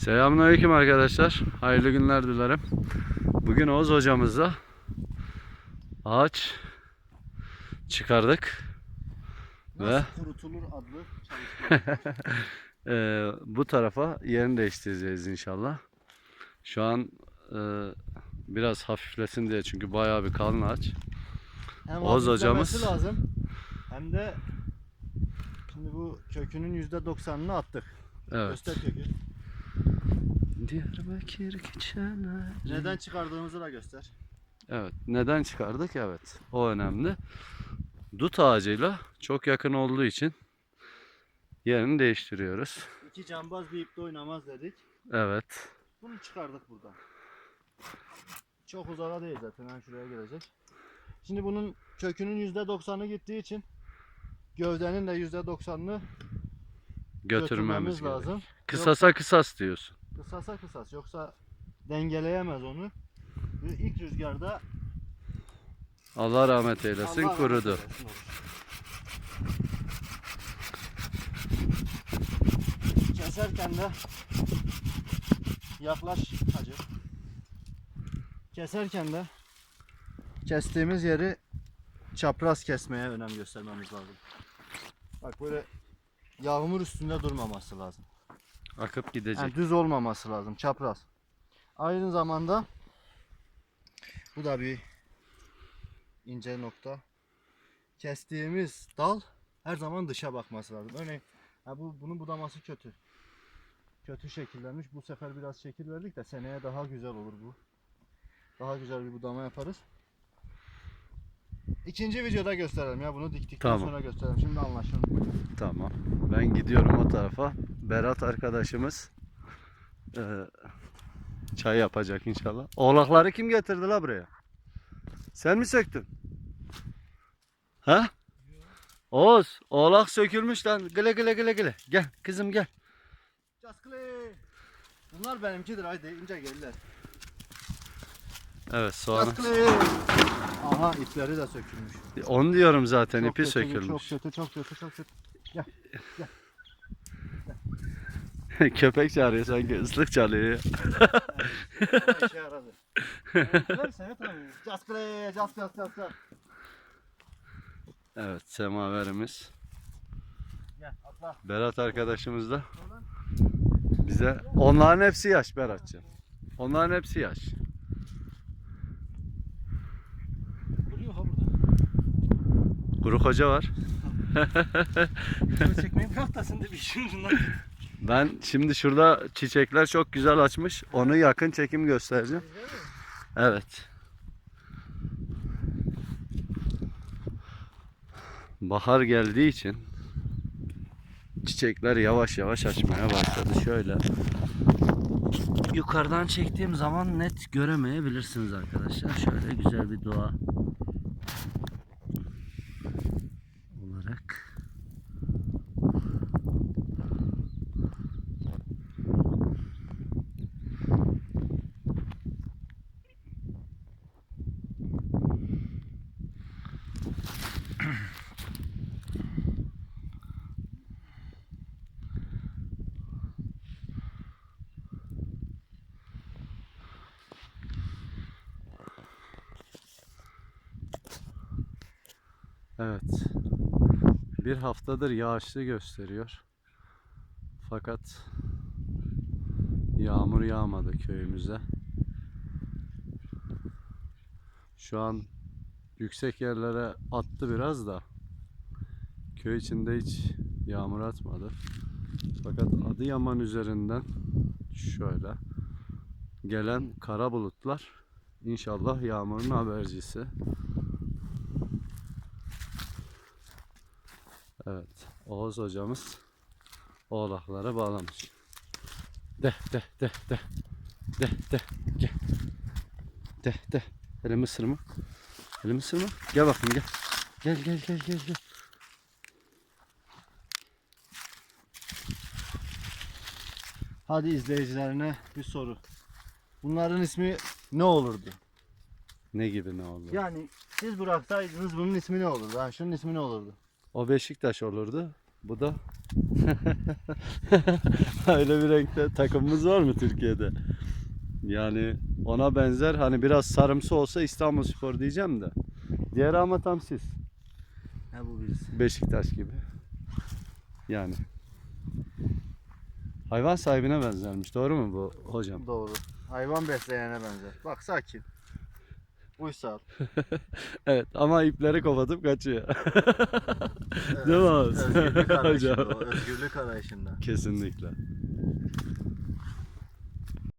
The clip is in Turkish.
Selamünaleyküm arkadaşlar. Hayırlı günler dilerim. Bugün Oğuz hocamızla ağaç çıkardık. Ve Nasıl kurutulur adlı eee, bu tarafa yerini değiştireceğiz inşallah. Şu an eee, biraz hafiflesin diye çünkü bayağı bir kalın ağaç. Hem Oğuz hocamız- lazım hem de şimdi bu kökünün yüzde doksanını attık. Evet. Göster kökü. Diyarbakır geçen Neden çıkardığımızı da göster. Evet. Neden çıkardık? Evet. O önemli. Dut ağacıyla çok yakın olduğu için yerini değiştiriyoruz. İki cambaz bir ipte oynamaz dedik. Evet. Bunu çıkardık buradan. Çok uzağa değil zaten. Ben şuraya gelecek. Şimdi bunun kökünün yüzde doksanı gittiği için gövdenin de yüzde doksanını Götürmemiz götürmemiz lazım. Kısasa kısas diyorsun. Kısasa kısas yoksa dengeleyemez onu. Ve ilk rüzgarda Allah rahmet eylesin Allah rahmet kurudu. eylesin olur. Keserken de yaklaş hacı. Keserken de kestiğimiz yeri çapraz kesmeye önem göstermemiz lazım. Bak böyle yağmur üstünde durmaması lazım. Akıp gidecek. Yani düz olmaması lazım, çapraz. Aynı zamanda bu da bir ince nokta. Kestiğimiz dal her zaman dışa bakması lazım. Örneğin ha bu bunun budaması kötü. Kötü şekillenmiş. Bu sefer biraz şekil verdik de seneye daha güzel olur bu. Daha güzel bir budama yaparız. İkinci videoda gösterelim ya bunu diktikten Tamam. sonra gösterelim. Şimdi anlaşıldı. Tamam. Ben gidiyorum o tarafa. Berat arkadaşımız eee, çay yapacak inşallah. Oğlakları kim getirdi la buraya? Sen mi söktün? Ha? Oğuz, oğlak sökülmüş lan. Gele gele gele gele. Gel kızım gel. Caskle. Bunlar benimkidir haydi ince gelirler. Evet soğanı. Caskle. Aha ipleri de sökülmüş. Onu diyorum zaten Çok ipi kötü, sökülmüş. Çok kötü, çok kötü, çok kötü. Köpek çağırıyor sanki ıslık çalıyor. işe yaradı. Evet semaverimiz. Gel atla. Berat arkadaşımız da bize onların hepsi yaş Berat'cığım. Onların hepsi yaş. Kuru koca var. Çekmeyi bırak da sen de bir ucundan. Ben şimdi şurada çiçekler çok güzel açmış. Onu yakın çekim göstereceğim. Evet. Bahar geldiği için çiçekler yavaş yavaş açmaya başladı. Şöyle yukarıdan çektiğim zaman net göremeyebilirsiniz arkadaşlar. Şöyle güzel bir doğa Evet. Bir haftadır yağışlı gösteriyor. Fakat yağmur yağmadı köyümüze. Şu an yüksek yerlere attı biraz da köy içinde hiç yağmur atmadı. Fakat Adıyaman üzerinden şöyle gelen kara bulutlar inşallah yağmurun habercisi. Evet, Oğuz hocamız oğlaklara bağlamış. De de de de de de gel. De de. Elimi ısırma. Elimi ısırma. Gel bakayım gel. Gel gel gel gel gel. Hadi izleyicilerine bir soru. Bunların ismi ne olurdu? Ne gibi ne oldu? Yani siz bıraksaydınız bunun ismi ne olurdu? Ha, şunun ismi ne olurdu? O Beşiktaş olurdu. Bu da Öyle bir renkte takımımız var mı Türkiye'de? Yani ona benzer hani biraz sarımsı olsa İstanbul Spor diyeceğim de. Diğeri ama tam siz. Ha bu birisi. Beşiktaş gibi. Yani. Hayvan sahibine benzermiş. Doğru mu bu hocam? Doğru. Hayvan besleyene benzer. Bak sakin. Uysal. Evet ama ipleri kopatıp kaçıyor. Değil mi Oğuz? Özgürlük arayışında o. Özgürlük arayışında. Kesinlikle.